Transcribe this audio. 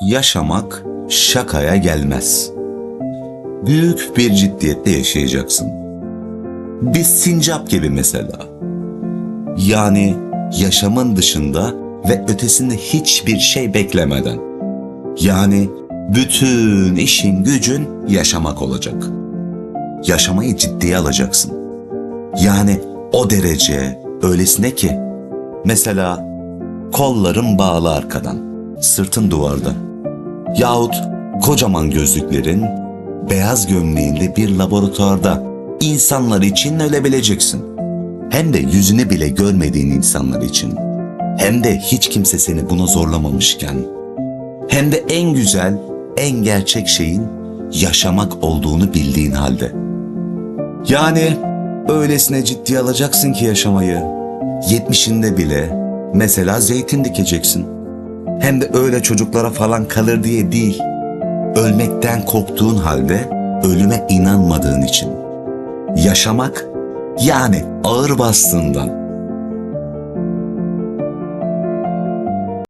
yaşamak şakaya gelmez. Büyük bir ciddiyetle yaşayacaksın. Bir sincap gibi mesela. Yani yaşamın dışında ve ötesinde hiçbir şey beklemeden. Yani bütün işin gücün yaşamak olacak. Yaşamayı ciddiye alacaksın. Yani o derece öylesine ki mesela kolların bağlı arkadan, sırtın duvarda. Yahut kocaman gözlüklerin, beyaz gömleğinde bir laboratuvarda insanlar için ölebileceksin. Hem de yüzünü bile görmediğin insanlar için. Hem de hiç kimse seni buna zorlamamışken. Hem de en güzel, en gerçek şeyin yaşamak olduğunu bildiğin halde. Yani öylesine ciddiye alacaksın ki yaşamayı. Yetmişinde bile mesela zeytin dikeceksin. Hem de öyle çocuklara falan kalır diye değil. Ölmekten korktuğun halde ölüme inanmadığın için. Yaşamak yani ağır bastığından